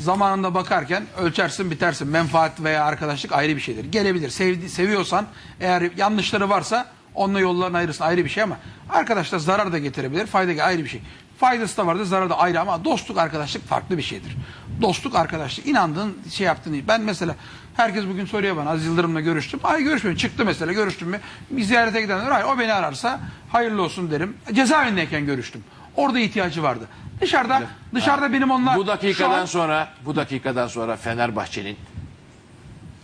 zamanında bakarken ölçersin bitersin. Menfaat veya arkadaşlık ayrı bir şeydir. Gelebilir. Sevdi, seviyorsan eğer yanlışları varsa onunla yollarını ayırırsın ayrı bir şey ama arkadaşlar zarar da getirebilir. Fayda da ayrı bir şey. Faydası da vardır, zararı da ayrı ama dostluk, arkadaşlık farklı bir şeydir. Dostluk, arkadaşlık inandığın şey yaptığın değil. Ben mesela herkes bugün soruyor bana Aziz Yıldırım'la görüştüm. Ay görüşmedim. Çıktı mesela görüştüm mü? Bir ziyarete gidenler hayır o beni ararsa hayırlı olsun derim. Cezaevindeyken görüştüm. Orada ihtiyacı vardı. Dışarıda dışarıda benim onunla Bu şu dakikadan an- sonra bu dakikadan sonra Fenerbahçe'nin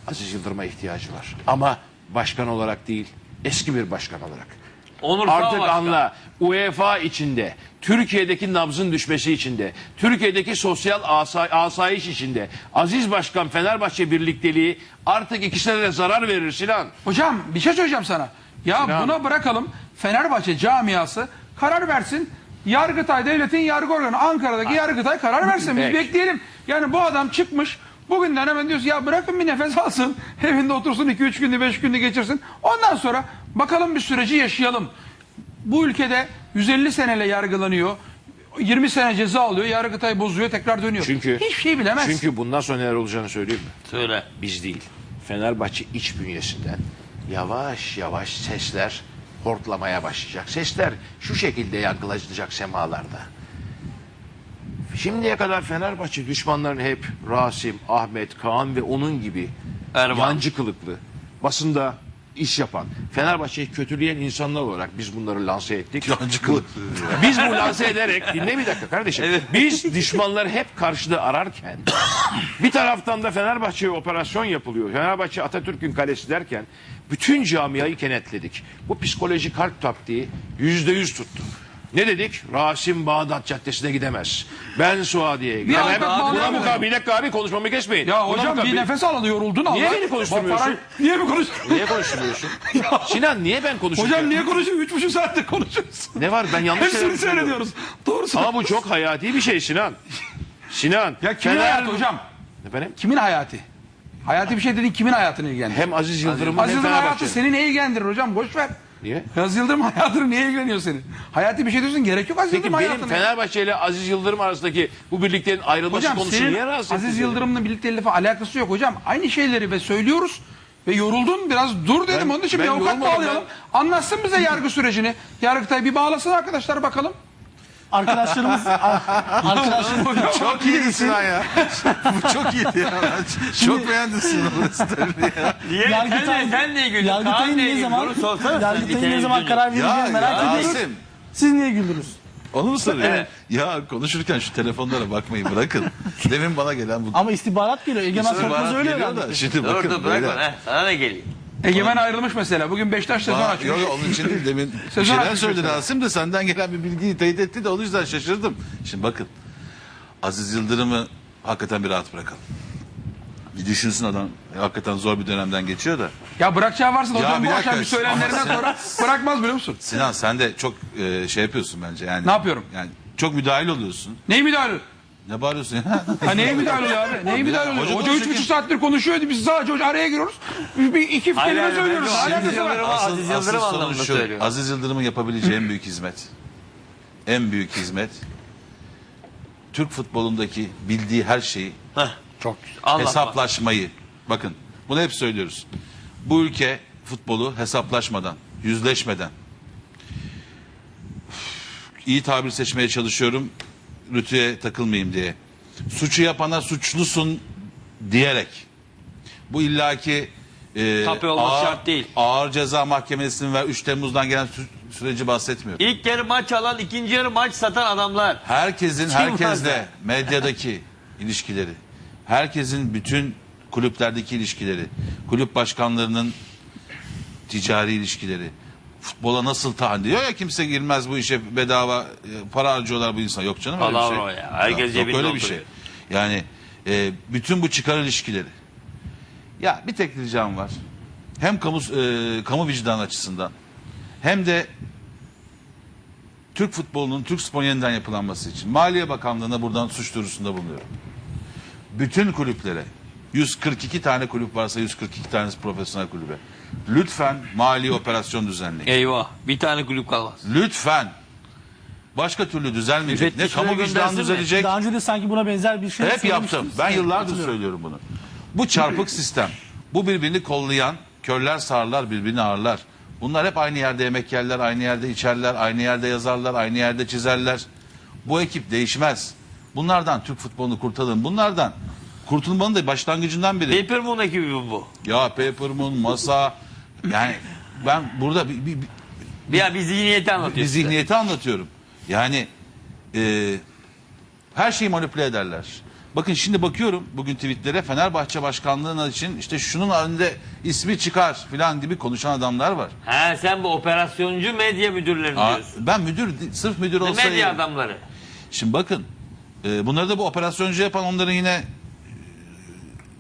Aziz Yıldırım'a ihtiyacı var. Ama başkan olarak değil, eski bir başkan olarak. Onur Artık Sağ anla UEFA içinde, Türkiye'deki nabzın düşmesi içinde, Türkiye'deki sosyal asay asayiş içinde Aziz Başkan Fenerbahçe birlikteliği artık ikisine de zarar verir Sinan. Hocam bir şey söyleyeceğim sana. Ya Sinan. buna bırakalım. Fenerbahçe camiası karar versin. Yargıtay devletin yargı organı Ankara'daki Yargıtay karar versin. Biz Peki. bekleyelim. Yani bu adam çıkmış bugünden hemen diyorsun ya bırakın bir nefes alsın. Evinde otursun 2-3 günü 5 günü geçirsin. Ondan sonra bakalım bir süreci yaşayalım. Bu ülkede 150 seneyle yargılanıyor. 20 sene ceza alıyor. Yargıtay bozuyor tekrar dönüyor. Çünkü Hiçbir şey bilemez. Çünkü bundan sonra neler olacağını söyleyeyim mi? Söyle. Biz değil. Fenerbahçe iç bünyesinden yavaş yavaş sesler hortlamaya başlayacak. Sesler şu şekilde yankılanacak semalarda. Şimdiye kadar Fenerbahçe düşmanların hep Rasim, Ahmet, Kaan ve onun gibi Erman. yancı kılıklı, basında iş yapan, Fenerbahçe'yi kötüleyen insanlar olarak biz bunları lanse ettik. Kılıklı. Biz bu lanse ederek dinle bir dakika kardeşim. Biz düşmanları hep karşıda ararken bir taraftan da Fenerbahçe'ye operasyon yapılıyor. Fenerbahçe Atatürk'ün kalesi derken bütün camiayı kenetledik. Bu psikolojik harp taktiği yüzde yüz tuttu. Ne dedik? Rasim Bağdat Caddesi'ne gidemez. Ben Suadiye'ye gidemem. avukat Buna mukabil, bir abi konuşmamı kesmeyin. Ya Buna hocam bir mukabil- nefes al yoruldun Niye Allah. beni konuşturmuyorsun? Bak, para- Niye mi konuşturuyorsun? Niye konuşmuyorsun? Sinan niye ben konuşuyorum? Hocam niye konuşuyorsun? Üç buçuk saattir konuşuyorsun. Ne var ben yanlış şeyler Hepsini söylüyorum. seyrediyoruz. Doğru Ama bu çok hayati bir şey Sinan. Sinan. Ya kimin Fener- hayatı hocam? Efendim? Kimin hayatı? Hayati bir şey dediğin kimin hayatını ilgilendirir? Hem Aziz Yıldırım'ın hem Yıldırım hayatı Fenerbahçe'nin. seni ilgilendirir hocam? Boş ver. Niye? Aziz Yıldırım hayatını niye ilgileniyor senin? Hayati bir şey diyorsun gerek yok Aziz Peki Yıldırım benim hayatına. Fenerbahçe ile Aziz Yıldırım arasındaki bu birliklerin ayrılması Hocam konusu senin niye rahatsız Aziz etti Yıldırım'la birlikteliği falan alakası yok hocam. Aynı şeyleri ve söylüyoruz. Ve yoruldun biraz dur dedim Ben- onun için ben bir avukat yorulmadım bağlayalım. Anlatsın bize yargı sürecini. Yargıtay bir bağlasın arkadaşlar bakalım. Arkadaşlarımız arkadaşlarımız Çok iyiydi Sinan ya. Bu çok iyiydi ya. Çok beğendim ya. Niye? Yargıtay- sen, niye gülüyorsun? Kaan Yargıtay'ın ne zaman. Yargıtay'ın ne zaman karar vereceğini merak ediyoruz. Siz niye güldünüz? Onu mu soruyor? Ya konuşurken şu telefonlara bakmayı bırakın. Demin bana gelen bu Ama istihbarat geliyor. Egemen Korkmaz öyle geliyor da. Şimdi Dur bakın dur bırak he. Sana ne geliyor? Egemen ayrılmış mesela. Bugün Beşiktaş sezon Aa, açmış. Yok yok onun için değil. Demin bir Sezon şeyler açmış söyledi mesela. Rasim de senden gelen bir bilgiyi teyit etti de o yüzden şaşırdım. Şimdi bakın. Aziz Yıldırım'ı hakikaten bir rahat bırakalım. Bir düşünsün adam. Hakikaten zor bir dönemden geçiyor da. Ya bırakacağı varsa da Ya hocam bir bu dakika. akşam bir söylemlerinden Ama sen- sonra bırakmaz biliyor musun? Sinan sen de çok e, şey yapıyorsun bence. Yani Ne yapıyorum? Yani çok müdahil oluyorsun. Neyi müdahale? Ne bağırıyorsun ya? Ha neye müdahale oluyor abi? Neye müdahale oluyor? Hoca Hoca üç konuşurken- buçuk saattir konuşuyordu. Biz sadece hoca araya giriyoruz. Bir, bir iki Hayır, kelime hayır, söylüyoruz. Alakası var. Aziz Yıldırım- Asıl, Aziz asıl Yıldırım sorun anlamında şu. söylüyor. Aziz Yıldırım'ın yapabileceği en büyük hizmet. En büyük hizmet. Türk futbolundaki bildiği her şeyi çok güzel. Hesaplaşmayı. Bakın bunu hep söylüyoruz. Bu ülke futbolu hesaplaşmadan, yüzleşmeden. iyi tabir seçmeye çalışıyorum. Rütüye takılmayayım diye. Suçu yapana suçlusun diyerek. Bu illaki e, Tabii olması ağır, şart değil. ağır ceza mahkemesinin ve 3 Temmuz'dan gelen sü- süreci bahsetmiyor. İlk yarı maç alan, ikinci yarı maç satan adamlar. Herkesin Kim herkesle ya? medyadaki ilişkileri, herkesin bütün kulüplerdeki ilişkileri, kulüp başkanlarının ticari ilişkileri, futbola nasıl tahammül diyor ya kimse girmez bu işe bedava e, para harcıyorlar bu insan. Yok canım öyle bir şey. Ya. Herkes Yok, cebinde öyle bir şey. oturuyor. Yani e, bütün bu çıkar ilişkileri. Ya bir tek ricam var. Hem kamu e, kamu vicdan açısından hem de Türk futbolunun, Türk sporun yeniden yapılanması için Maliye Bakanlığı'na buradan suç duyurusunda bulunuyorum. Bütün kulüplere 142 tane kulüp varsa 142 tanesi profesyonel kulübe. Lütfen mali operasyon düzenleyin. Eyvah. Bir tane kulüp kalmaz. Lütfen Başka türlü düzelmeyecek. Ne kamu vicdanı düzelecek. Daha önce de sanki buna benzer bir şey Hep yaptım. Ben yıllardır söylüyorum bunu. Bu çarpık sistem. Bu birbirini kollayan, körler sağırlar, birbirini ağırlar. Bunlar hep aynı yerde yemek yerler, aynı yerde içerler, aynı yerde yazarlar, aynı yerde çizerler. Bu ekip değişmez. Bunlardan Türk futbolunu kurtarın. Bunlardan kurtulmanın da başlangıcından beri. Paper Moon ekibi mi bu? Ya Paper Moon, Masa yani ben burada bir, bir, bir- ya bir zihniyeti anlatıyor. bir zihniyeti anlatıyorum. Yani e, her şeyi manipüle ederler. Bakın şimdi bakıyorum bugün tweetlere Fenerbahçe başkanlığına için işte şunun önünde ismi çıkar falan gibi konuşan adamlar var. Ha sen bu operasyoncu medya müdürleri Aa, diyorsun. ben müdür sırf müdür olsaydım. medya adamları. Şimdi bakın e, bunları da bu operasyoncu yapan onların yine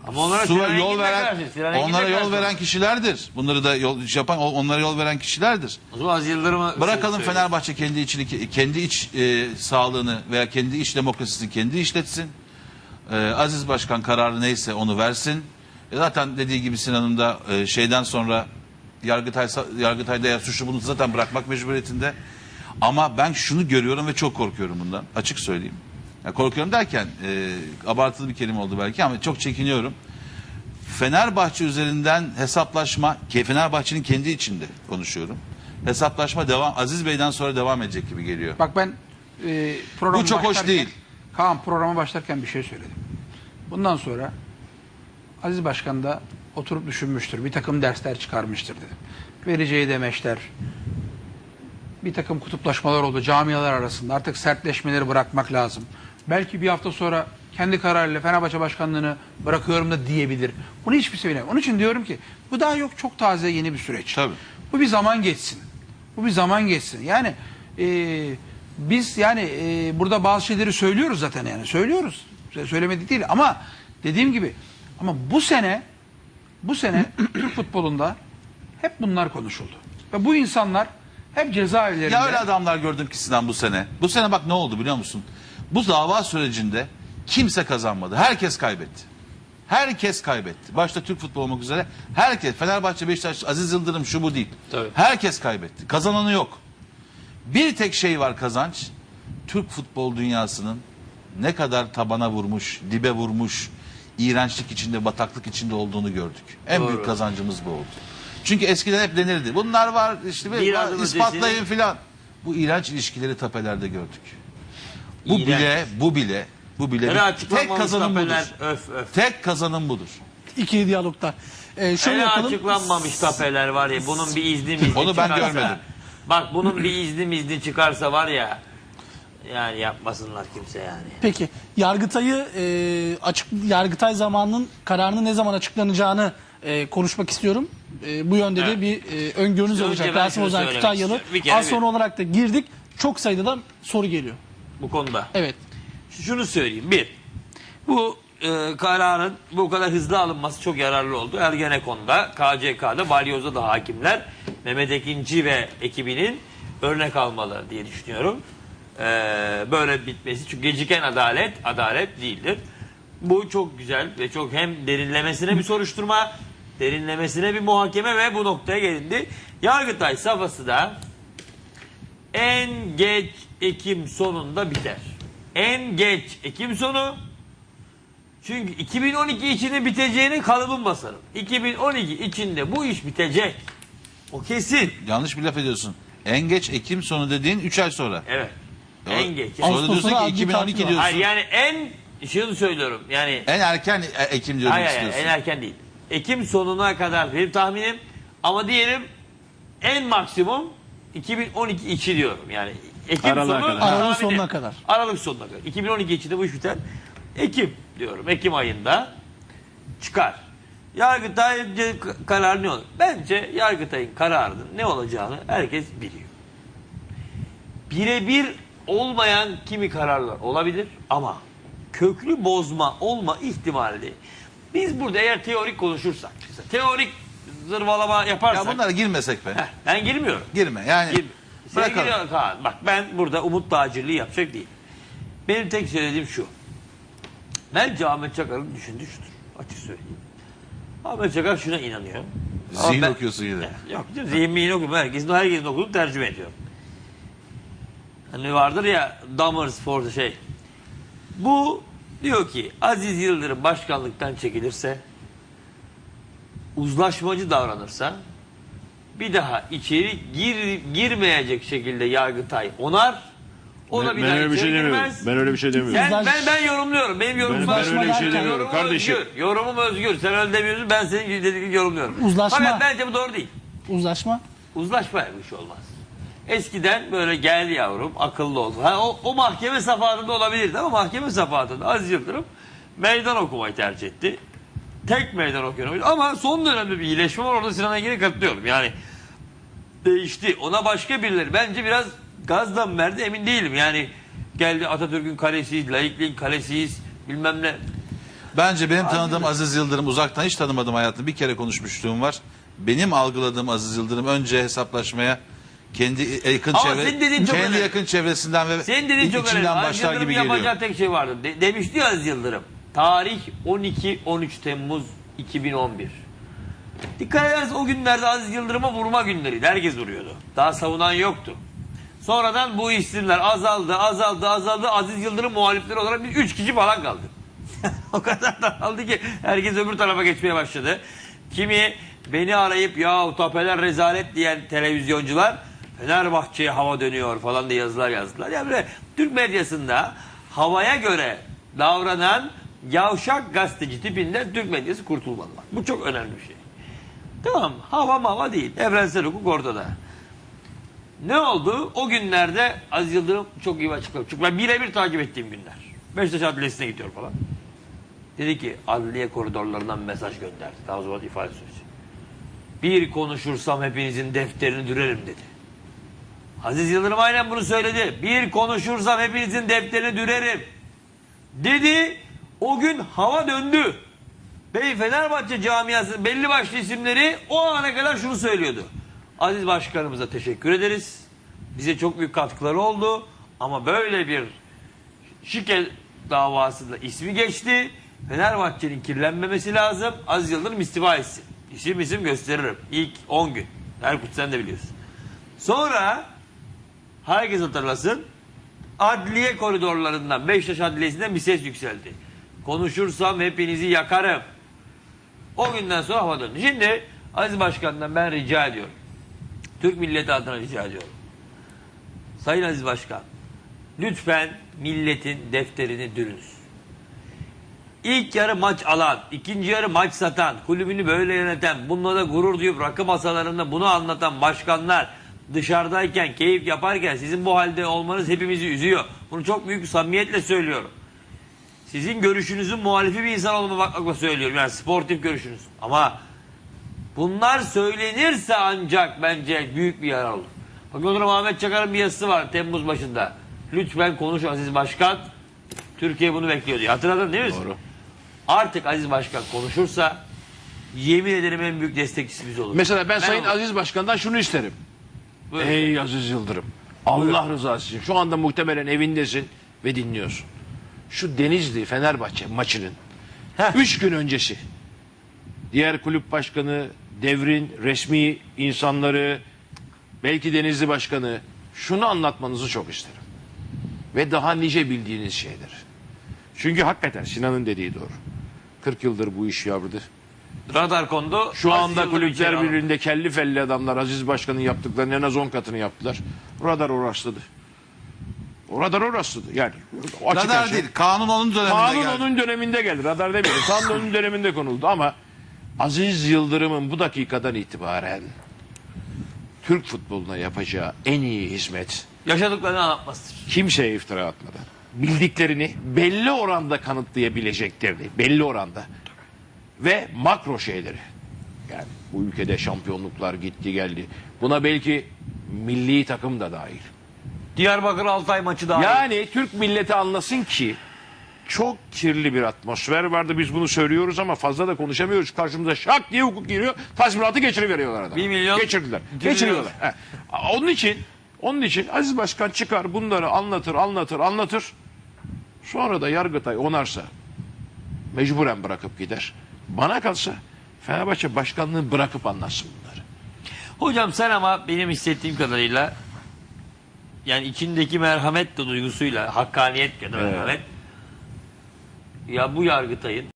Ama onlara su Sinan yol Engin'le veren onlara yol karşı. veren kişilerdir. Bunları da yol yapan onlara yol veren kişilerdir. O zaman Aziz Yıldırım'ı Bırakalım söyle. Fenerbahçe kendi içini kendi iç e, sağlığını veya kendi iç demokrasisini kendi işletsin. E, Aziz Başkan kararı neyse onu versin. E, zaten dediği gibi Sinan'ın da e, şeyden sonra Yargıtay Yargıtay'da ya suçlu bunu zaten bırakmak mecburiyetinde. Ama ben şunu görüyorum ve çok korkuyorum bundan. Açık söyleyeyim. Ya korkuyorum derken e, abartılı bir kelime oldu belki ama çok çekiniyorum. Fenerbahçe üzerinden hesaplaşma, ki Fenerbahçe'nin kendi içinde konuşuyorum. Hesaplaşma devam, Aziz Bey'den sonra devam edecek gibi geliyor. Bak ben e, programa Bu çok hoş değil. Kaan programa başlarken bir şey söyledim. Bundan sonra Aziz Başkan da oturup düşünmüştür. Bir takım dersler çıkarmıştır dedim. Vereceği demeçler, bir takım kutuplaşmalar oldu camialar arasında. Artık sertleşmeleri bırakmak lazım. Belki bir hafta sonra kendi kararıyla Fenerbahçe başkanlığını bırakıyorum da diyebilir. Bunu hiçbir şey. Onun için diyorum ki bu daha yok çok taze yeni bir süreç. Tabii. Bu bir zaman geçsin. Bu bir zaman geçsin. Yani e, biz yani e, burada bazı şeyleri söylüyoruz zaten yani söylüyoruz. Sö- Söylemedik değil ama dediğim gibi ama bu sene bu sene Türk futbolunda hep bunlar konuşuldu. Ve bu insanlar hep cezaevlerinde Ya öyle adamlar gördüm ki Sinan bu sene. Bu sene bak ne oldu biliyor musun? Bu dava sürecinde kimse kazanmadı. Herkes kaybetti. Herkes kaybetti. Başta Türk futbolu olmak üzere herkes. Fenerbahçe, Beşiktaş, Aziz Yıldırım şu bu değil. Tabii. Herkes kaybetti. Kazananı yok. Bir tek şey var kazanç. Türk futbol dünyasının ne kadar tabana vurmuş, dibe vurmuş, iğrençlik içinde, bataklık içinde olduğunu gördük. En Doğru. büyük kazancımız bu oldu. Çünkü eskiden hep denirdi. Bunlar var işte Bir ispatlayın filan. Bu iğrenç ilişkileri tapelerde gördük. Bu İğrenç. bile, bu bile, bu bile Hele tek açıklanmamış kazanım tapeler, budur. Öf öf. Tek kazanım budur. İkili diyaloglar. Ee, şöyle Hele yapalım. açıklanmamış tapeler var ya bunun bir izni mizni Onu ben çıkarsa- görmedim. Bak bunun bir izni mizni çıkarsa var ya yani yapmasınlar kimse yani. Peki Yargıtay'ı e, açık Yargıtay zamanının kararının ne zaman açıklanacağını e, konuşmak istiyorum. E, bu yönde de Evet. bir e, öngörünüz Önce olacak. ben Rasim şunu Ozan söylemek Kütahyalı. istiyorum. Bir kere Az bir- sonra olarak da girdik. Çok sayıda da soru geliyor. Bu konuda. Evet. Şunu söyleyeyim. Bir, bu e, kararın bu kadar hızlı alınması çok yararlı oldu. Ergenekon'da, KCK'da, Balyoz'da da hakimler Mehmet Ekinci ve ekibinin örnek almalı diye düşünüyorum. E, böyle bitmesi. Çünkü geciken adalet, adalet değildir. Bu çok güzel ve çok hem derinlemesine bir soruşturma, derinlemesine bir muhakeme ve bu noktaya gelindi. Yargıtay safhası da en geç Ekim sonunda biter. En geç Ekim sonu. Çünkü 2012 içinde biteceğini kalıbım basarım. 2012 içinde bu iş bitecek. O kesin. Yanlış bir laf ediyorsun. En geç Ekim sonu dediğin 3 ay sonra. Evet. En geç. Sonra diyorsun ki adli 2012 tatil var. diyorsun. Hayır yani en şunu söylüyorum. Yani En erken e- Ekim diyorum hayır, hayır, istiyorsun. en erken değil. Ekim sonuna kadar benim tahminim ama diyelim en maksimum 2012 içi diyorum. Yani Ekim Aralığa sonu kadar. Aralık tahminim. sonuna kadar. Aralık sonuna kadar. 2012 içinde bu iş biter. Ekim diyorum. Ekim ayında çıkar. Yargıtay kararı ne olur? Bence Yargıtay'ın kararının ne olacağını herkes biliyor. Birebir olmayan kimi kararlar olabilir ama köklü bozma olma ihtimali. Biz burada eğer teorik konuşursak, teorik zırvalama yaparsak, Ya bunlara girmesek be. Heh, ben girmiyorum. Girme yani. Girme. Bırakalım. Kaan, bak ben burada umut tacirliği yapacak değil. Benim tek söylediğim şu. Bence Ahmet Çakar'ın düşündüğü şudur. Açık söyleyeyim. Ahmet Çakar şuna inanıyor. Ama Zihin ben- okuyorsun yine. Yok canım zihin mihin okumuyorum. Herkesin, herkesin okuduğunu tercüme ediyorum. Hani vardır ya Damar Spor şey. Bu diyor ki Aziz Yıldırım başkanlıktan çekilirse uzlaşmacı davranırsa bir daha içeri gir, girmeyecek şekilde Yargıtay onar. O da Ben, bir ben daha öyle bir şey demiyorum. girmez. Ben öyle bir şey demiyorum. Sen, ben, ben yorumluyorum. Benim yorumum Ben- ben öyle bir şey Yorumum demiyorum kardeşim. Özgür. Yorumum özgür. Sen öyle demiyorsun. Ben senin gibi dediğini yorumluyorum. Uzlaşma. Fakat bence bu doğru değil. Uzlaşma. Uzlaşma bir şey olmaz. Eskiden böyle gel yavrum akıllı ol. Ha, o, o mahkeme safahatında olabilirdi ama mahkeme safahatında Aziz Yıldırım meydan okumayı tercih etti. Tek meydan okuyor. Ama son dönemde bir iyileşme var orada Sinan Engin'e katılıyorum. Yani değişti. Ona başka birileri bence biraz gazdan verdi emin değilim. Yani geldi Atatürk'ün kalesiyiz, laikliğin kalesiyiz bilmem ne. Bence benim tanıdığım Aziz Yıldırım uzaktan hiç tanımadım hayatımda. Bir kere konuşmuşluğum var. Benim algıladığım Aziz Yıldırım önce hesaplaşmaya kendi yakın Ama çevre senin dediğin çok kendi önemli. yakın çevresinden ve Senin dediğin çok önemli. içinden Aziz başlar Yıldırım gibi yapacağı geliyor. tek şey vardı. De, demişti ya Aziz Yıldırım. Tarih 12-13 Temmuz 2011. Dikkat ederseniz o günlerde Aziz Yıldırım'a vurma günleriydi. Herkes vuruyordu. Daha savunan yoktu. Sonradan bu isimler azaldı, azaldı, azaldı. Aziz Yıldırım muhalifleri olarak biz 3 kişi falan kaldı. o kadar daraldı ki herkes öbür tarafa geçmeye başladı. Kimi beni arayıp ya tapeler rezalet diyen televizyoncular Fenerbahçe'ye hava dönüyor falan diye yazılar yazdılar. Yani böyle Türk medyasında havaya göre davranan yavşak gazeteci tipinden Türk medyası kurtulmalı. Bu çok önemli bir şey. Tamam hava mava değil. Evrensel hukuk ortada. Ne oldu? O günlerde Aziz Yıldırım çok iyi bir açıklama. Çünkü ben birebir takip ettiğim günler. Beşiktaş Adliyesi'ne gidiyor falan. Dedi ki adliye koridorlarından mesaj gönderdi. Daha zaman ifade süreci. Bir konuşursam hepinizin defterini dürerim dedi. Aziz Yıldırım aynen bunu söyledi. Bir konuşursam hepinizin defterini dürerim. Dedi. O gün hava döndü. Bey Fenerbahçe camiası belli başlı isimleri o ana kadar şunu söylüyordu. Aziz Başkanımıza teşekkür ederiz. Bize çok büyük katkıları oldu. Ama böyle bir şike davasında ismi geçti. Fenerbahçe'nin kirlenmemesi lazım. Aziz Yıldırım istifa etsin. İsim isim gösteririm. İlk 10 gün. Erkut sen de biliyorsun. Sonra herkes hatırlasın. Adliye koridorlarından Beşiktaş Adliyesi'nden bir ses yükseldi. Konuşursam hepinizi yakarım. O günden sonra hava döndü. Şimdi Aziz Başkan'dan ben rica ediyorum. Türk milleti adına rica ediyorum. Sayın Aziz Başkan, lütfen milletin defterini dürünüz. İlk yarı maç alan, ikinci yarı maç satan, kulübünü böyle yöneten, bununla da gurur duyup rakı masalarında bunu anlatan başkanlar dışarıdayken, keyif yaparken sizin bu halde olmanız hepimizi üzüyor. Bunu çok büyük samimiyetle söylüyorum. Sizin görüşünüzün muhalifi bir insan olmamakla söylüyorum. Yani sportif görüşünüz. Ama bunlar söylenirse ancak bence büyük bir yarar olur. Bakın o Ahmet Çakar'ın bir yazısı var Temmuz başında. Lütfen konuş Aziz Başkan. Türkiye bunu bekliyor diye. Hatırladın değil mi? Doğru. Artık Aziz Başkan konuşursa yemin ederim en büyük destekçisi biz oluruz. Mesela ben, Sayın olurum. Aziz Başkan'dan şunu isterim. Buyurun. Ey Aziz Yıldırım. Allah rızası için. Şu anda muhtemelen evindesin ve dinliyorsun. Şu Denizli Fenerbahçe maçının Heh. 3 gün öncesi diğer kulüp başkanı, devrin resmi insanları, belki Denizli başkanı şunu anlatmanızı çok isterim. Ve daha nice bildiğiniz şeyler. Çünkü hakikaten Sinan'ın dediği doğru. 40 yıldır bu iş yapıldı. Radar kondu. Şu anda kulüpler birliğinde kelli felli adamlar Aziz Başkan'ın yaptıklarının en az 10 katını yaptılar. Radar. O radar o rastladı. Yani açık Radar açık. değil. Kanun onun döneminde Kanun geldi. onun döneminde geldi. Radar demeyelim. Kanun onun döneminde konuldu ama Aziz Yıldırım'ın bu dakikadan itibaren Türk futboluna yapacağı en iyi hizmet Yaşadıklarını anlatmasıdır. kimseye iftira atmadan bildiklerini belli oranda kanıtlayabileceklerini belli oranda ve makro şeyleri yani bu ülkede şampiyonluklar gitti geldi buna belki milli takım da dahil Diyarbakır Altay maçı daha yani Türk milleti anlasın ki çok kirli bir atmosfer vardı. Biz bunu söylüyoruz ama fazla da konuşamıyoruz. Karşımıza şak diye hukuk giriyor. Tazminatı geçiriveriyorlar adama. Bir milyon geçirdiler. Geçiriyor. geçiriyorlar. He. onun için onun için Aziz Başkan çıkar bunları anlatır anlatır anlatır. Sonra da Yargıtay onarsa mecburen bırakıp gider. Bana kalsa Fenerbahçe başkanlığı bırakıp anlatsın bunları. Hocam sen ama benim hissettiğim kadarıyla yani içindeki merhamet de duygusuyla hakkaniyet ya da merhamet. Ya bu Yargıtay'ın